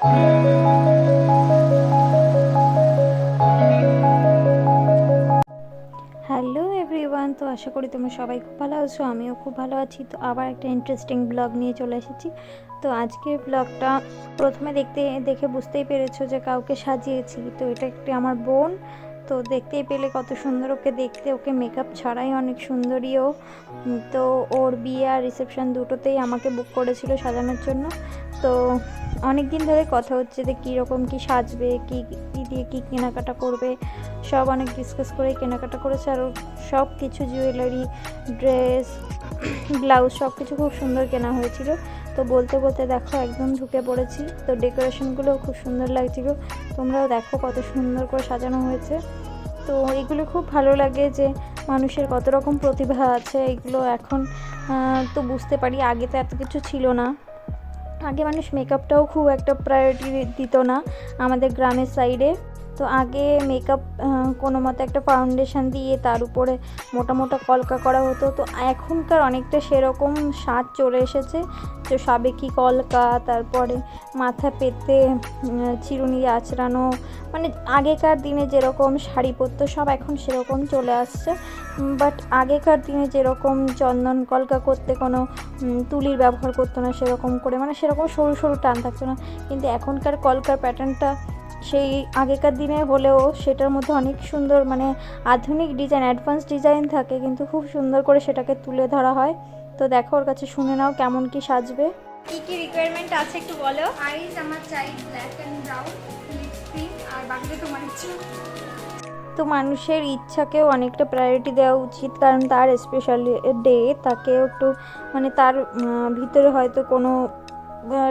Hello everyone, তো আশা করি তোমরা সবাই খুব ভালো আছো, আমিও খুব ভালো আছি। তো আবার একটা ইন্টারেস্টিং ব্লগ নিয়ে চলে এসেছি। তো আজকের ব্লগটা প্রথমে দেখতে, দেখে বুঝতেই পেরেছ যে কাউকে সাজিয়েছি। তো এটা একটি আমার বোন, তো দেখতেই পেলে কত সুন্দর ওকে দেখতে। ওকে মেকআপ ছাড়াই অনেক সুন্দরীও তো ওর বিয়ে আর রিসেপশন দুটোতেই আমাকে বুক করেছিল সাজানোর জন্য। তো অনেক দিন ধরে কথা হচ্ছে যে কীরকম কী সাজবে, কী কী দিয়ে কী কেনাকাটা করবে, সব অনেক ডিসকাস করে কেনাকাটা করেছে আর সব কিছু জুয়েলারি ড্রেস ব্লাউজ সব কিছু খুব সুন্দর কেনা হয়েছিল। তো বলতে বলতে দেখো একদম ঢুকে পড়েছি। তো ডেকোরেশনগুলো খুব সুন্দর লাগছিল। তোমরাও দেখো কত সুন্দর করে সাজানো হয়েছে। তো এগুলো খুব ভালো লাগে যে মানুষের কত রকম প্রতিভা আছে, এগুলো এখন তো বুঝতে পারি। আগে তো এত কিছু ছিল না। আগে মানুষ মেকআপটাও খুব একটা প্রায়োরিটি দিত না আমাদের গ্রামের সাইডে তো আগে মেকআপ কোনো মতে একটা ফাউন্ডেশন দিয়ে তার উপরে মোটা মোটা কলকা করা হতো। তো এখনকার অনেকটা সেরকম স্বাদ চলে এসেছে। তো সাবেকি কলকা, তারপরে মাথা পেতে চিরুনি আঁচড়ানো মানে আগেকার দিনে যেরকম শাড়ি পরতো সব এখন সেরকম চলে আসছে। বাট আগেকার দিনে যেরকম চন্দন কলকা করতে কোনো তুলির ব্যবহার করতো না সেরকম করে মানে সেরকম সরু সরু টান থাকতো না। কিন্তু এখনকার কলকার প্যাটার্নটা সেই আগেকার দিনে হলেও সেটার মধ্যে অনেক সুন্দর মানে আধুনিক ডিজাইন অ্যাডভান্স ডিজাইন থাকে কিন্তু খুব সুন্দর করে সেটাকে তুলে ধরা হয়। তো দেখো ওর কাছে শুনে নাও কেমন কি সাজবে। কি কি রিকোয়ারমেন্ট আছে একটু বলো? আইস আমার চাই ব্ল্যাক অ্যান্ড ব্রাউন লিপস্টিক আর বাকিটা তোমার ইচ্ছে। তো মানুষের ইচ্ছাকেও অনেকটা প্রায়োরিটি দেওয়া উচিত কারণ তার স্পেশালি ডে তাকেও একটু মানে তার ভিতরে হয়তো কোনো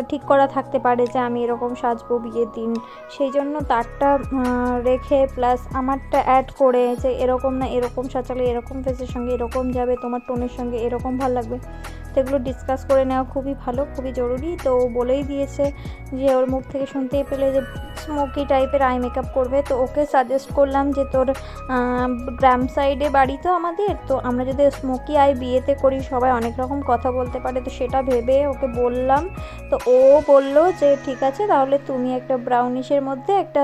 ঠিক করা থাকতে পারে যে আমি এরকম সাজবো বিয়ের দিন। সেই জন্য তারটা রেখে প্লাস আমারটা অ্যাড করে যে এরকম না, এরকম সাজালে, এরকম ফেসের সঙ্গে এরকম যাবে, তোমার টোনের সঙ্গে এরকম ভালো লাগবে। তো এগুলো ডিসকাস করে নেওয়া খুবই ভালো, খুবই জরুরি। তো বলেই দিয়েছে যে ওর মুখ থেকে শুনতেই পেলে যে স্মোকি টাইপের আই মেকআপ করবে। তো ওকে সাজেস্ট করলাম যে তোর গ্রাম সাইডে বাড়ি তো আমাদের, তো আমরা যদি স্মোকি আই বিয়েতে করি, সবাই অনেক রকম কথা বলতে পারে। তো সেটা ভেবে ওকে বললাম। তো ও বলল যে, ঠিক আছে, তাহলে তুমি একটা ব্রাউনিশের মধ্যে একটা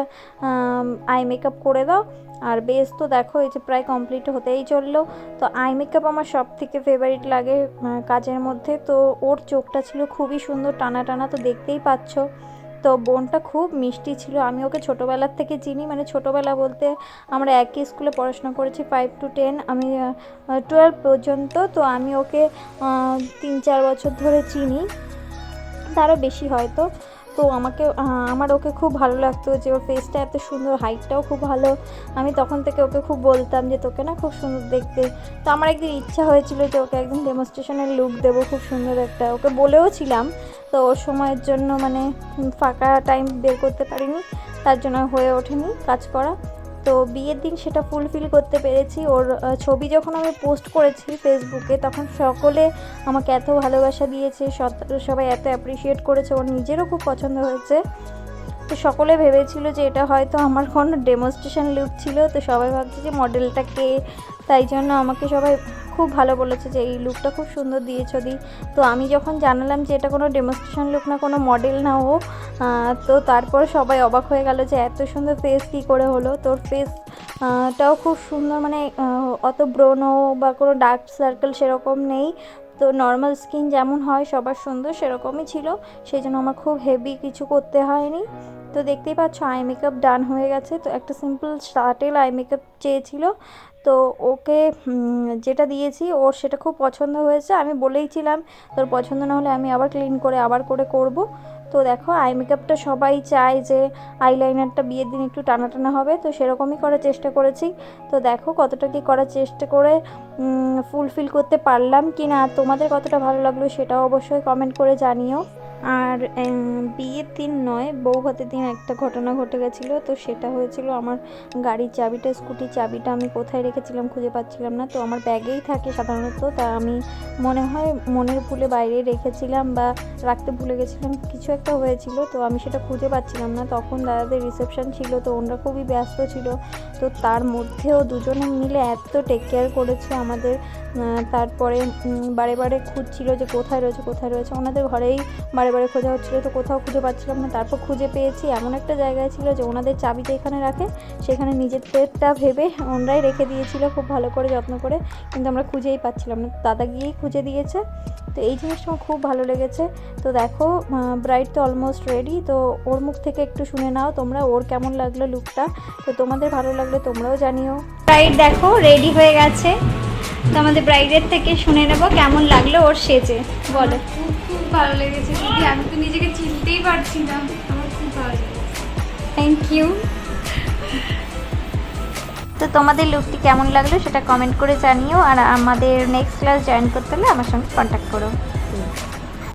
আই মেকআপ করে দাও। আর বেশ তো দেখো, এই যে প্রায় কমপ্লিট হতেই চলল। তো আই মেকআপ আমার সব থেকে ফেভারিট লাগে কাজের মধ্যে। তো ওর চোখটা ছিল খুবই সুন্দর, টানা টানা তো দেখতেই পাচ্ছ। তো বোনটা খুব মিষ্টি ছিল, আমি ওকে ছোটোবেলার থেকে চিনি। মানে ছোটোবেলা বলতে আমরা একই স্কুলে পড়াশোনা করেছি ফাইভ টু টেন আমি টুয়েলভ পর্যন্ত। তো আমি ওকে তিন চার বছর ধরে চিনি। তারও বেশি হয়তো। তো আমাকে আমার ওকে খুব ভালো লাগতো যে ওর ফেসটা এত সুন্দর হাইটটাও খুব ভালো। আমি তখন থেকে ওকে খুব বলতাম যে তোকে না খুব সুন্দর দেখতে। তো আমার একদিন ইচ্ছা হয়েছিল যে ওকে একদিন ডেমনস্ট্রেশনের লুক দেবো, খুব সুন্দর একটা। ওকে বলেও ছিলাম, তো ওর সময়ের জন্য মানে ফাঁকা টাইম বের করতে পারিনি, তার জন্য হয়ে ওঠেনি কাজ করা। তো বিয়ের দিন সেটা ফুলফিল করতে পেরেছি। ওর ছবি যখন আমি পোস্ট করেছি ফেসবুকে তখন সকলে আমাকে এত ভালোবাসা দিয়েছে সবাই এত অ্যাপ্রিসিয়েট করেছে, ওর নিজেরও খুব পছন্দ হয়েছে। তো সকলে ভেবেছিল যে এটা হয়তো আমার কোনো ডেমনস্ট্রেশন লুক ছিল, তো সবাই ভাবছে যে মডেলটা কে? তাই জন্য আমাকে সবাই খুব ভালো বলেছে যে এই লুকটা খুব সুন্দর দিয়েছ দি। তো আমি যখন জানালাম যে এটা কোনো ডেমনস্ট্রেশন লুক না, কোনো মডেল না ও তো তারপর সবাই অবাক হয়ে গেল যে এত সুন্দর ফেস কী করে হলো? তোর ফেস টাও খুব সুন্দর মানে অত ব্রোনো বা কোনো ডার্ক সার্কেল সেরকম নেই। তো নর্মাল স্কিন যেমন হয়, সবার সুন্দর সেরকমই ছিল। সেই জন্য আমার খুব হেভি কিছু করতে হয়নি। তো দেখতেই পাচ্ছ আই মেকআপ ডান হয়ে গেছে। তো একটা সিম্পল শার্টেল আই মেকআপ চেয়েছিল। তো ওকে যেটা দিয়েছি, ওর সেটা খুব পছন্দ হয়েছে। আমি বলেইছিলাম, তোর পছন্দ না হলে আমি আবার ক্লিন করে, আবার করে করব। তো দেখো আই মেকআপটা সবাই চায় যে আইলাইনারটা বিয়ের দিন একটু টানা টানা হবে, তো সেরকমই করার চেষ্টা করেছি। তো দেখো কতটা কি করার চেষ্টা করে ফুলফিল করতে পারলাম কি না তোমাদের কতটা ভালো লাগল সেটাও অবশ্যই কমেন্ট করে জানিও। আর বিয়ের দিন নয়, বউ ভাতের দিন একটা ঘটনা ঘটে গেছিল, তো সেটা হয়েছিল আমার গাড়ির চাবিটা, স্কুটির চাবিটা আমি কোথায় রেখেছিলাম খুঁজে পাচ্ছিলাম না, তো আমার ব্যাগেই থাকে সাধারণত, তা আমি মনে হয় মনের ভুলে বাইরে রেখেছিলাম বা রাখতে ভুলে গেছিলাম, কিছু একটা হয়েছিল, তো আমি সেটা খুঁজে পাচ্ছিলাম না, তখন দাদাদের রিসেপশন ছিল, তো ওনারা খুবই ব্যস্ত ছিল, তো তার মধ্যেও দুজনে মিলে এত টেক কেয়ার করেছে আমাদের তারপরে বারে বারে খুঁজছিল যে কোথায় রয়েছে কোথায় রয়েছে, ওনাদের ঘরেই বারে বারে খোঁজা হচ্ছিল তো কোথাও খুঁজে পাচ্ছিলাম না। তারপর খুঁজে পেয়েছি এমন একটা জায়গায় ছিল যে ওনাদের চাবিটা এখানে রাখে, সেখানে নিজের পেটটা ভেবে ওনারাই রেখে দিয়েছিল খুব ভালো করে, যত্ন করে। কিন্তু আমরা খুঁজেই পাচ্ছিলাম না। দাদা গিয়েই খুঁজে দিয়েছে। তো এই জিনিসটা আমার খুব ভালো লেগেছে। তো দেখো ব্রাইড তো অলমোস্ট রেডি তো ওর মুখ থেকে একটু শুনে নাও তোমরা, ওর কেমন লাগল লুকটা তো তোমাদের ভালো লাগলে তোমরাও জানিও। ব্রাইড দেখো রেডি হয়ে গেছে। তো আমাদের ব্রাইডের থেকে শুনে নেব কেমন লাগল ওর সেজে। বলো। ভালো লেগেছে। দিদি, আমি তো নিজেকে চিনতেই পারছি না। আমার খুব ভালো লেগেছে। থ্যাংক ইউ তো তোমাদের লুকটি কেমন লাগল সেটা কমেন্ট করে জানিও, আর আমাদের নেক্সট ক্লাস জয়েন করতে হলে আমার সঙ্গে কন্ট্যাক্ট করো।